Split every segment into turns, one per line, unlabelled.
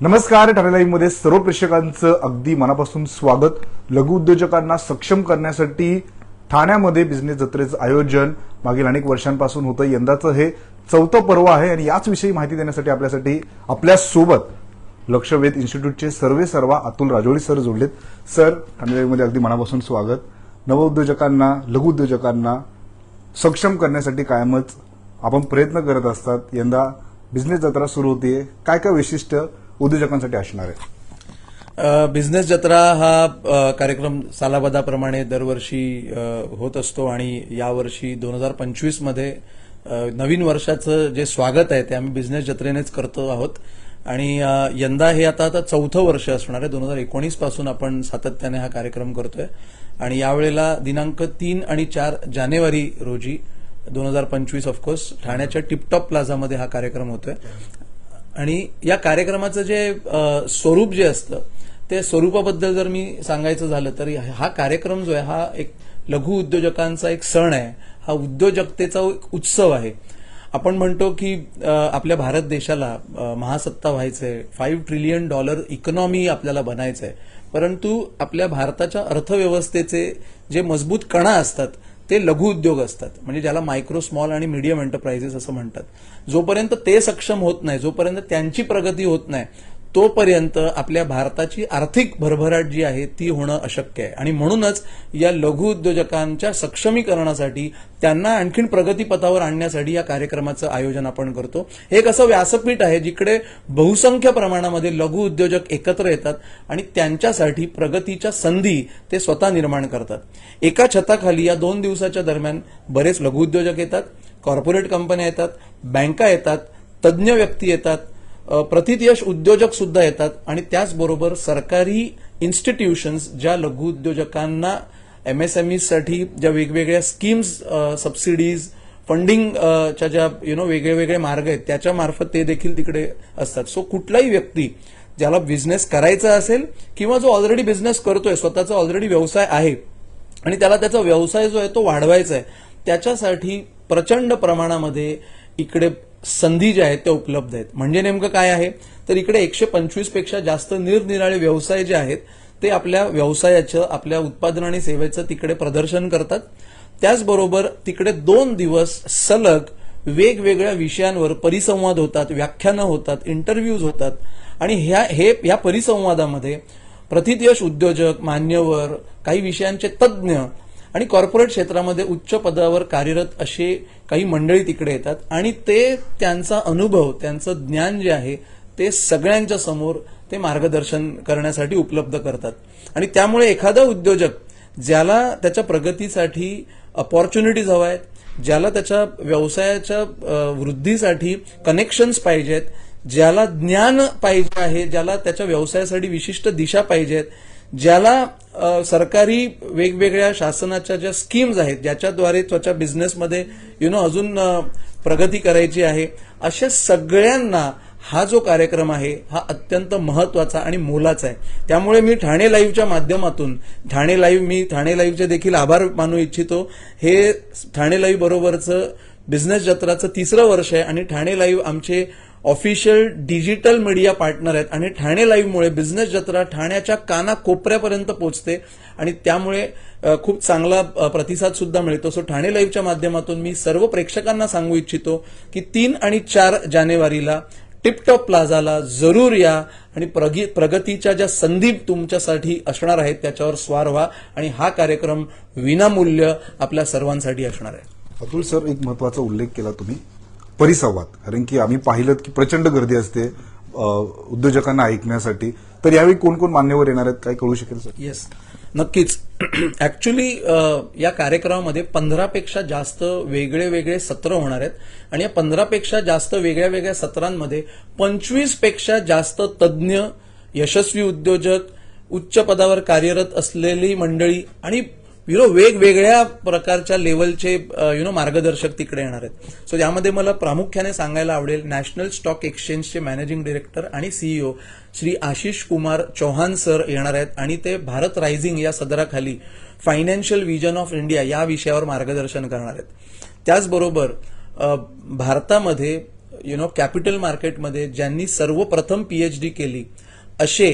नमस्कार ठाणे मध्ये सर्व प्रेक्षकांचं अगदी मनापासून स्वागत. लघु उद्योजकांना सक्षम करण्यासाठी ठाण्यामध्ये बिझनेस जत्रेचं आयोजन मागील अनेक वर्षांपासून होतं. यंदाचं हे चौथं पर्व आहे आणि याच विषयी माहिती देण्यासाठी आपल्यासाठी आपल्यासोबत लक्षवेध इन्स्टिट्यूटचे सर्वे सर्वा अतुल राजोळी सर जोडलेत. सर ठाणेमध्ये अगदी मनापासून स्वागत. नवउद्योजकांना लघु उद्योजकांना सक्षम करण्यासाठी कायमच आपण प्रयत्न करत असतात. यंदा बिझनेस जत्रा सुरू होतीये. काय काय वैशिष्ट्य? उद्योजकांसाठी असणार आहे.
बिझनेस जत्रा हा कार्यक्रम सालाबादाप्रमाणे दरवर्षी होत असतो आणि यावर्षी दोन हजार पंचवीसमध्ये नवीन वर्षाचं जे स्वागत आहे ते आम्ही बिझनेस जत्रेनेच करतो आहोत. आणि यंदा हे आता आता चौथं वर्ष असणार आहे. दोन हजार एकोणीसपासून आपण सातत्याने हा कार्यक्रम करतोय. आणि यावेळेला दिनांक तीन आणि चार जानेवारी रोजी दोन हजार पंचवीस ऑफकोर्स ठाण्याच्या टिपटॉप प्लाझामध्ये हा कार्यक्रम होतोय. आणि या कार्यक्रमाचं जे स्वरूप जे असतं ते स्वरूपाबद्दल जर मी सांगायचं झालं तर हा कार्यक्रम जो आहे हा एक लघु उद्योजकांचा एक सण आहे. हा उद्योजकतेचा एक उत्सव आहे. आपण म्हणतो की आपल्या भारत देशाला महासत्ता व्हायचंय. फाईव्ह ट्रिलियन डॉलर इकॉनॉमी आपल्याला बनायचंय. परंतु आपल्या भारताच्या अर्थव्यवस्थेचे जे मजबूत कणा असतात ते लघु उद्योग असतात. म्हणजे ज्याला मायक्रो स्मॉल आणि मीडियम एंटरप्राइजेस असं म्हणतात. जोपर्यंत ते सक्षम होत नाही जोपर्यंत त्यांची प्रगती होत नाही तोपर्यंत आपल्या भारताची आर्थिक भरभराट जी आहे ती होणं अशक्य आहे. आणि म्हणूनच या लघु उद्योजकांच्या सक्षमीकरणासाठी त्यांना आणखीन प्रगतीपथावर आणण्यासाठी या कार्यक्रमाचं आयोजन आपण करतो. हे एक असं व्यासपीठ आहे जिकडे बहुसंख्य प्रमाणामध्ये लघु उद्योजक एकत्र येतात आणि त्यांच्यासाठी प्रगतीच्या संधी ते स्वतः निर्माण करतात. एका छताखाली या दोन दिवसाच्या दरम्यान बरेच लघु उद्योजक येतात कॉर्पोरेट कंपन्या येतात बँका येतात तज्ज्ञ व्यक्ती येतात प्रतितयश उद्योजक सुद्धा येतात आणि त्याचबरोबर सरकारी इन्स्टिट्यूशन्स ज्या लघु उद्योजकांना एमएसएमई ज्या वेगवेगळ्या स्कीम्स सबसिडीज फंडिंग च्या ज्या यु नो वेगळे वेगळे मार्ग आहेत त्याच्या मार्फत ते देखील तिकडे असतात. सो कुठलाही व्यक्ती ज्याला बिझनेस करायचा असेल किंवा जो ऑलरेडी बिझनेस करतोय स्वतःचा ऑलरेडी व्यवसाय आहे आणि त्याला त्याचा व्यवसाय जो आहे तो वाढवायचा आहे त्याच्यासाठी प्रचंड प्रमाणामध्ये इकडे संधी ज्या आहेत त्या उपलब्ध आहेत. म्हणजे नेमकं काय आहे? तर इकडे एकशे पंचवीसपेक्षा जास्त निरनिराळे व्यवसाय जे आहेत ते आपल्या व्यवसायाचं आपल्या उत्पादन आणि सेवेचं तिकडे प्रदर्शन करतात. त्याचबरोबर तिकडे दोन दिवस सलग वेगवेगळ्या विषयांवर परिसंवाद होतात व्याख्यानं होतात इंटरव्ह्यूज होतात. आणि ह्या हे या परिसंवादामध्ये प्रतिथयश उद्योजक मान्यवर काही विषयांचे तज्ज्ञ आणि कॉर्पोरेट क्षेत्रामध्ये उच्च पदावर कार्यरत असे काही मंडळी तिकडे येतात. आणि ते त्यांचा अनुभव त्यांचं ज्ञान जे आहे ते सगळ्यांच्या समोर ते मार्गदर्शन करण्यासाठी उपलब्ध करतात. आणि त्यामुळे एखादा उद्योजक ज्याला त्याच्या प्रगतीसाठी अपॉर्च्युनिटीज हव्या आहेत ज्याला त्याच्या व्यवसायाच्या वृद्धीसाठी कनेक्शन्स पाहिजेत ज्याला ज्ञान पाहिजे आहे ज्याला त्याच्या व्यवसायासाठी विशिष्ट दिशा पाहिजेत ज्याला सरकारी वेगवेगळ्या शासनाच्या ज्या स्कीम्स आहेत ज्याच्याद्वारे त्वचा बिझनेसमध्ये यु नो अजून प्रगती करायची आहे अशा सगळ्यांना हा जो कार्यक्रम आहे हा अत्यंत महत्त्वाचा आणि मोलाचा आहे. त्यामुळे मी ठाणे लाईव्हच्या माध्यमातून ठाणे लाईव्ह मी ठाणे लाईव्हचे देखील आभार मानू इच्छितो. हे ठाणे लाईव्ह बरोबरचं बिझनेस जत्राचं तिसरं वर्ष आहे आणि ठाणे लाईव्ह आमचे ऑफिशियल डिजिटल मीडिया पार्टनर आहेत आणि ठाणे लाईव्हमुळे बिझनेस जत्रा ठाण्याच्या काना कोपऱ्यापर्यंत पोहोचते आणि त्यामुळे खूप चांगला प्रतिसाद सुद्धा मिळतो. सो ठाणे लाईव्हच्या माध्यमातून मी सर्व प्रेक्षकांना सांगू इच्छितो की तीन आणि चार जानेवारीला टिपटॉप प्लाझाला जरूर या आणि प्रगी- प्रगतीच्या ज्या संधी तुमच्यासाठी असणार आहेत त्याच्यावर स्वार व्हा आणि हा कार्यक्रम विनामूल्य आपल्या सर्वांसाठी असणार आहे.
अतुल सर एक महत्त्वाचा उल्लेख केला तुम्ही. परिसंवाद. कारण की आम्ही पाहिलं की प्रचंड गर्दी असते उद्योजकांना ऐकण्यासाठी. तर यावेळी कोण कोण मान्यवर येणार आहेत काय कळू शकेल सर?
येस नक्कीच. ऍक्च्युली या कार्यक्रमामध्ये पंधरापेक्षा जास्त वेगळे वेगळे सत्र होणार आहेत. आणि या पंधरापेक्षा जास्त वेगळ्या वेगळ्या सत्रांमध्ये पंचवीसपेक्षा जास्त तज्ज्ञ यशस्वी उद्योजक उच्च पदावर कार्यरत असलेली मंडळी आणि यु नो वेगवेगळ्या प्रकारच्या लेवलचे यु नो मार्गदर्शक तिकडे येणार आहेत. सो यामध्ये मला प्रामुख्याने सांगायला आवडेल नॅशनल स्टॉक एक्सचेंजचे मॅनेजिंग डिरेक्टर आणि सीईओ श्री आशिष कुमार चौहान सर येणार आहेत आणि ते भारत रायझिंग या सदराखाली फायनान्शियल विजन ऑफ इंडिया या विषयावर मार्गदर्शन करणार आहेत. त्याचबरोबर uh, भारतामध्ये यु नो कॅपिटल मार्केटमध्ये ज्यांनी सर्वप्रथम पीएचडी केली असे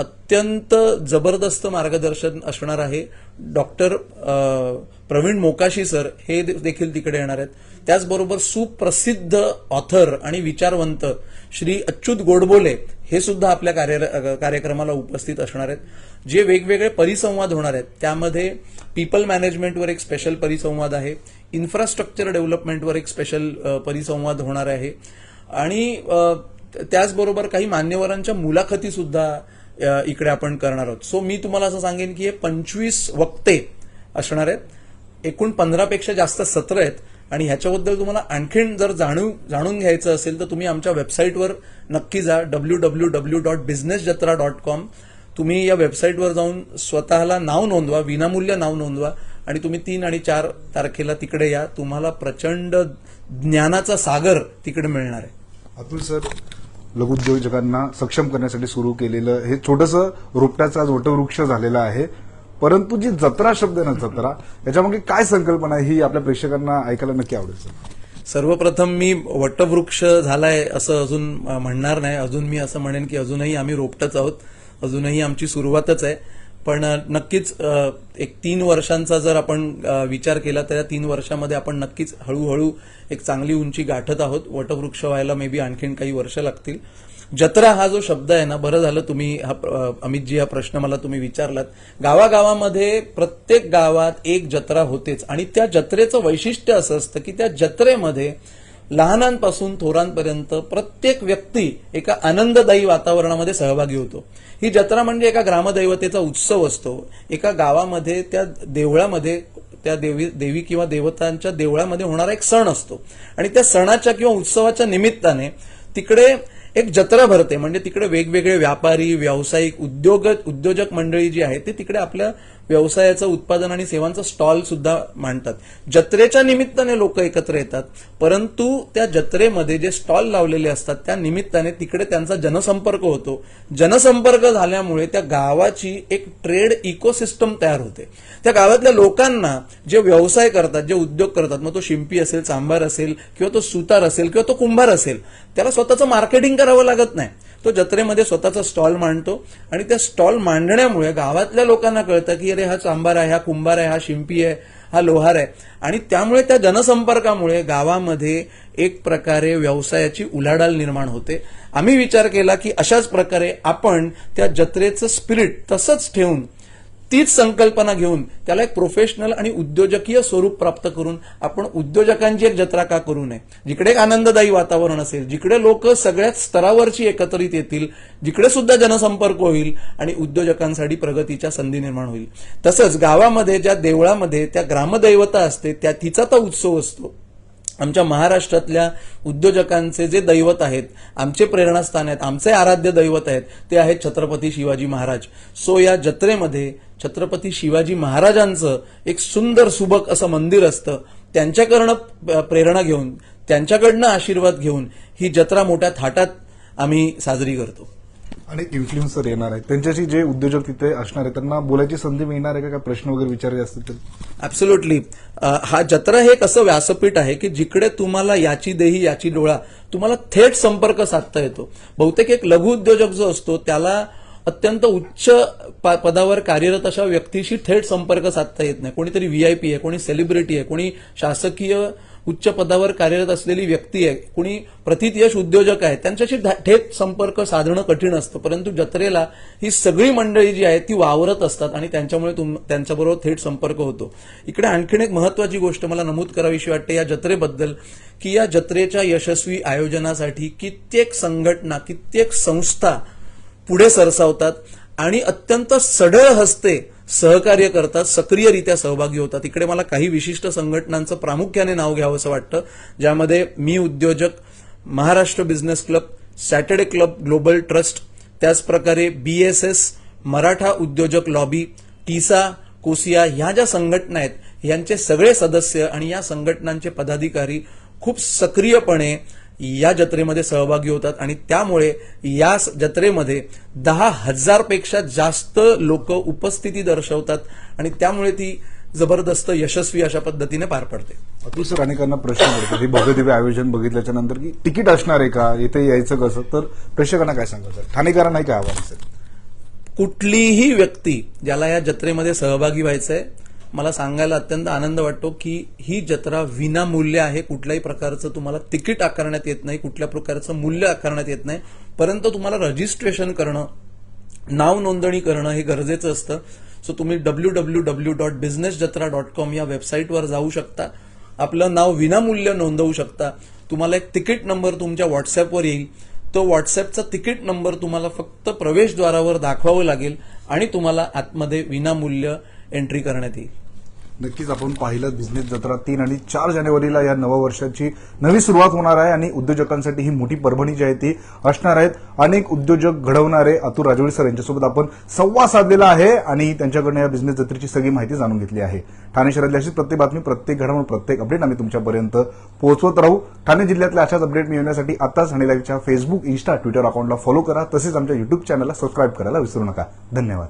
अत्यंत जबरदस्त मार्गदर्शन असणार आहे. डॉक्टर प्रवीण मोकाशी सर हे देखील तिकडे येणार आहेत. त्याचबरोबर सुप्रसिद्ध ऑथर आणि विचारवंत श्री अच्युत गोडबोले हे सुद्धा आपल्या कार्य कार्यक्रमाला उपस्थित असणार आहेत. जे वेगवेगळे परिसंवाद होणार आहेत. त्यामध्ये पीपल मॅनेजमेंटवर एक स्पेशल परिसंवाद आहे. इन्फ्रास्ट्रक्चर डेव्हलपमेंटवर एक स्पेशल परिसंवाद होणार आहे. आणि त्याचबरोबर काही मान्यवरांच्या मुलाखती सुद्धा इकडे आपण करणार आहोत. सो मी तुम्हाला असं सांगेन की हे पंचवीस वक्ते असणार आहेत. एकूण पंधरापेक्षा जास्त सत्र आहेत. आणि ह्याच्याबद्दल तुम्हाला आणखीन जर जाणू जाणून घ्यायचं असेल तर तुम्ही आमच्या वेबसाईटवर नक्की जा. W W W dot business Jatra dot com तुम्ही या वेबसाईटवर जाऊन स्वतःला नाव नोंदवा विनामूल्य नाव नोंदवा. आणि तुम्ही तीन आणि चार तारखेला तिकडे या. तुम्हाला प्रचंड ज्ञानाचा सागर तिकडे मिळणार आहे.
अतुल सर लघुउद्योजकांना सक्षम करण्यासाठी सुरू केलेलं हे छोटंसं रोपट्याचा आज वटवृक्ष झालेला आहे. परंतु जी जत्रा शब्द आहे ना जत्रा याच्यामागे काय संकल्पना आहे ही आपल्या प्रेक्षकांना ऐकायला नक्की आवडेल
सर्वप्रथम मी वटवृक्ष झालाय असं अजून म्हणणार नाही. अजून मी असं म्हणेन की अजूनही आम्ही रोपटच आहोत. अजूनही आमची सुरुवातच आहे. पण नक्कीच एक तीन वर्षांचा जर आपण विचार केला तर या तीन वर्षामध्ये आपण नक्कीच हळूहळू एक चांगली उंची गाठत आहोत. वटवृक्ष व्हायला मे बी आणखीन काही वर्ष लागतील. जत्रा हा जो शब्द आहे ना बरं झालं तुम्ही हा अमितजी हा प्रश्न मला तुम्ही विचारलात. गावागावामध्ये प्रत्येक गावात एक जत्रा होतेच आणि त्या जत्रेचं वैशिष्ट्य असं असतं की त्या जत्रेमध्ये लहानांपासून थोरांपर्यंत प्रत्येक व्यक्ती एका आनंददायी वातावरणामध्ये सहभागी होतो. ही जत्रा म्हणजे एका ग्रामदैवतेचा उत्सव असतो. एका गावामध्ये त्या देवळामध्ये त्या देवी देवी किंवा देवतांच्या देवळामध्ये होणारा एक सण असतो. आणि त्या सणाच्या किंवा उत्सवाच्या निमित्ताने तिकडे एक जत्रा भरते. म्हणजे तिकडे वेगवेगळे व्यापारी व्यावसायिक उद्योग उद्योजक मंडळी जी आहे ती तिकडे आपल्या व्यवसायाचं उत्पादन आणि सेवांचा स्टॉल सुद्धा मांडतात. जत्रेच्या निमित्ताने लोक एकत्र येतात. परंतु त्या जत्रेमध्ये जे स्टॉल लावलेले असतात त्या निमित्ताने तिकडे त्यांचा जनसंपर्क होतो. जनसंपर्क झाल्यामुळे त्या गावाची एक ट्रेड इकोसिस्टम तयार होते. त्या गावातल्या लोकांना जे व्यवसाय करतात जे उद्योग करतात मग तो शिंपी असेल सांबार असेल किंवा तो सुतार असेल किंवा तो कुंभार असेल त्याला स्वतःचं मार्केटिंग करावं लागत नाही. तो जत्रेमध्ये स्वतःचा स्टॉल मांडतो आणि त्या स्टॉल मांडण्यामुळे गावातल्या लोकांना कळतं की अरे हा चांबार आहे हा कुंभार आहे हा शिंपी आहे हा लोहार आहे. आणि त्यामुळे त्या जनसंपर्कामुळे गावामध्ये एक प्रकारे व्यवसायाची उलाढाल निर्माण होते. आम्ही विचार केला की अशाच प्रकारे आपण त्या जत्रेचं स्पिरिट तसंच ठेवून तीच संकल्पना घेऊन त्याला एक प्रोफेशनल आणि उद्योजकीय स्वरूप प्राप्त करून आपण उद्योजकांची एक जत्रा का करू नये. जिकडे एक आनंददायी वातावरण असेल जिकडे लोक सगळ्याच स्तरावरची एकत्रित येतील जिकडे सुद्धा जनसंपर्क होईल आणि उद्योजकांसाठी प्रगतीच्या संधी निर्माण होईल. तसंच गावामध्ये ज्या देवळामध्ये त्या ग्रामदैवता असते त्या तिचा तो उत्सव असतो. आमच्या महाराष्ट्रातल्या उद्योजकांचे जे दैवत आहेत आमचे प्रेरणास्थान आहेत आमचे आराध्य दैवत आहेत ते आहेत छत्रपती शिवाजी महाराज. सो या जत्रेमध्ये छत्रपती शिवाजी महाराजांचं एक सुंदर सुबक असं मंदिर असतं. त्यांच्याकडनं प्रेरणा घेऊन त्यांच्याकडनं आशीर्वाद घेऊन ही जत्रा मोठ्या थाटात आम्ही साजरी करतो.
अनेक इन्फ्लुएन्सर येणार आहेत. त्यांच्याशी जे उद्योजक तिथे असणार आहेत त्यांना बोलायची संधी मिळणार आहे का? काय प्रश्न वगैरे विचारायचे असतील तर?
ऍब्सोल्युटली हा जत्रा हे एक असं व्यासपीठ आहे की जिकडे तुम्हाला याची देही याची डोळा तुम्हाला थेट संपर्क साधता येतो. बहुतेक एक लघु उद्योजक जो असतो त्याला अत्यंत उच्च प- पदावर कार्यरत अशा व्यक्तीशी थेट संपर्क साधता येत नाही. कोणीतरी व्हीआयपी आहे कोणी सेलिब्रिटी आहे कोणी शासकीय उच्च पदावर कार्यरत असलेली व्यक्ती आहे कुणी प्रतितयश उद्योजक आहे त्यांच्याशी थेट संपर्क साधणं कठीण असतं. परंतु जत्रेला ही सगळी मंडळी जी आहे ती वावरत असतात आणि त्यांच्यामुळे तुम त्यांच्याबरोबर थेट संपर्क होतो. इकडे आणखीन एक महत्वाची गोष्ट मला नमूद करावीशी वाटते या जत्रेबद्दल की या जत्रेच्या यशस्वी आयोजनासाठी कित्येक संघटना कित्येक संस्था पुढे सरसावतात आणि अत्यंत सढळ हस्ते सहकार्य करतात सक्रियरित्या सहभागी होतात. इकडे मला काही विशिष्ट संघटनांचं प्रामुख्याने नाव घ्यावं असं वाटतं ज्यामध्ये मी उद्योजक Maharashtra business club Saturday club global trust त्याचप्रकारे बीएसएस मराठा उद्योजक लॉबी टीसा कोसिया ह्या ज्या संघटना आहेत यांचे सगळे सदस्य आणि या संघटनांचे पदाधिकारी खूप सक्रियपणे या जत्रेमध्ये सहभागी होतात आणि त्यामुळे या जत्रेमध्ये दहा हजारपेक्षा जास्त लोक उपस्थिती दर्शवतात आणि त्यामुळे ती जबरदस्त यशस्वी अशा पद्धतीने पार पडते.
अतुल सर अनेकांना प्रश्न पडतो हे भव्य दिव्य आयोजन बघितल्याच्या नंतर की तिकीट असणार आहे का? इथे यायचं कसं? तर प्रेक्षकांना काय सांगा सर? ठाणेकरांना काय आव्हान असेल?
कुठलीही व्यक्ती ज्याला या जत्रेमध्ये सहभागी व्हायचंय मला सांगायला अत्यंत आनंद वाटतो की ही जत्रा विनामूल्य आहे. कुठल्याही प्रकारचं तुम्हाला तिकीट आकारण्यात येत नाही कुठल्या प्रकारचं मूल्य आकारण्यात येत नाही. परंतु तुम्हाला रजिस्ट्रेशन करणं नाव नोंदणी करणं हे गरजेचं असतं. सो तुम्ही W W W dot business Jatra dot com या वेबसाईटवर जाऊ शकता. आपलं नाव विनामूल्य नोंदवू शकता. तुम्हाला एक तिकीट नंबर तुमच्या व्हॉट्सअपवर येईल. तो व्हॉट्सअपचा तिकीट नंबर तुम्हाला फक्त प्रवेशद्वारावर दाखवावं लागेल आणि तुम्हाला आतमध्ये विनामूल्य एंट्री करण्यात येईल.
नक्कीच आपण पाहिलं बिझनेस जत्रा तीन आणि चार जानेवारीला या नववर्षाची नवी सुरुवात होणार आहे आणि उद्योजकांसाठी ही मोठी परभणी जी आहे ती असणार आहेत. अनेक उद्योजक घडवणारे अतुल राजवळी सर यांच्यासोबत आपण संवाद साधलेला आहे आणि त्यांच्याकडनं या बिझनेस जत्रेची सगळी माहिती जाणून घेतली आहे. ठाणे शहरातली अशीच प्रत्येक बातमी प्रत्येक घडामोड प्रत्येक अपडेट आम्ही तुमच्यापर्यंत पोहोचवत राहू. ठाणे जिल्ह्यातल्या अशाच अपडेट मिळवण्यासाठी आताच ठाणे लाईव्हच्या फेसबुक इन्स्टा ट्विटर अकाउंटला फॉलो करा. तसेच आमच्या युट्यूब चॅनलला सबस्क्राईब करायला विसरू नका. धन्यवाद.